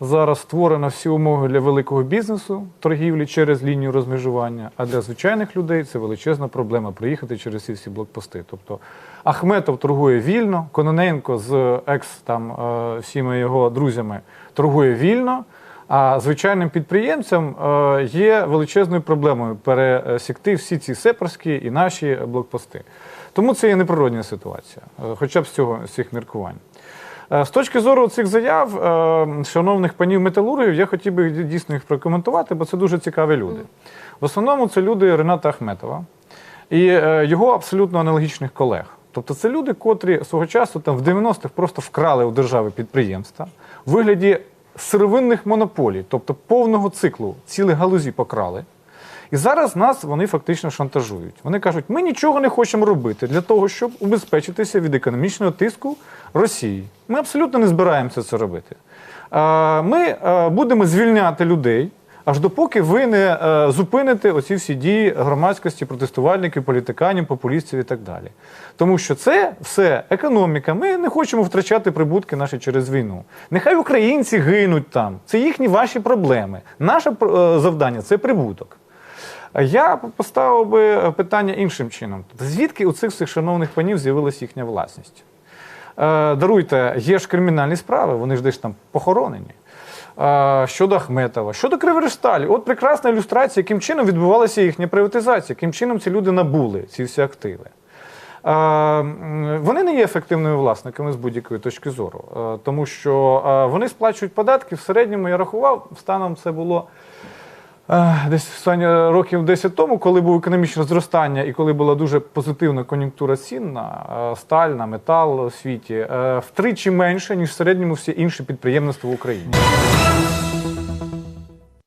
Зараз створено всі умови для великого бізнесу, торгівлі через лінію розмежування. А для звичайних людей це величезна проблема приїхати через ці всі блокпости. Тобто Ахметов торгує вільно, Кононенко з екс там е, всіми його друзями торгує вільно. А звичайним підприємцям е, є величезною проблемою пересікти всі ці сепарські і наші блокпости. Тому це є неприродна ситуація, е, хоча б з цього з цих міркувань. Е, З точки зору цих заяв, е, шановних панів металургів, я хотів би дійсно їх прокоментувати, бо це дуже цікаві люди. В основному це люди Рената Ахметова і е, його абсолютно аналогічних колег. Тобто це люди, котрі свого часу там в 90-х просто вкрали у держави підприємства в вигляді сировинних монополій, тобто повного циклу, цілі галузі покрали. І зараз нас вони фактично шантажують. Вони кажуть, ми нічого не хочемо робити для того, щоб убезпечитися від економічного тиску Росії. Ми абсолютно не збираємося це робити. Ми будемо звільняти людей. Аж допоки ви не е, зупините оці всі дії громадськості, протестувальників, політиканів, популістів і так далі. Тому що це все економіка. Ми не хочемо втрачати прибутки наші через війну. Нехай українці гинуть там. Це їхні ваші проблеми. Наше е, завдання це прибуток. Я поставив би питання іншим чином. Звідки у цих всіх шановних панів з'явилася їхня власність? Е, даруйте, є ж кримінальні справи, вони ж десь там похоронені. Е, щодо Ахметова, щодо Криворіжсталі, от прекрасна ілюстрація, яким чином відбувалася їхня приватизація, яким чином ці люди набули ці всі активи. Е, Вони не є ефективними власниками з будь-якої точки зору, тому що вони сплачують податки. В середньому я рахував, станом це було Десь років 10 тому, коли було економічне зростання і коли була дуже позитивна кон'юнктура цін на е, сталь, на метал у світі, е, втричі менше, ніж в середньому всі інші підприємництва в Україні.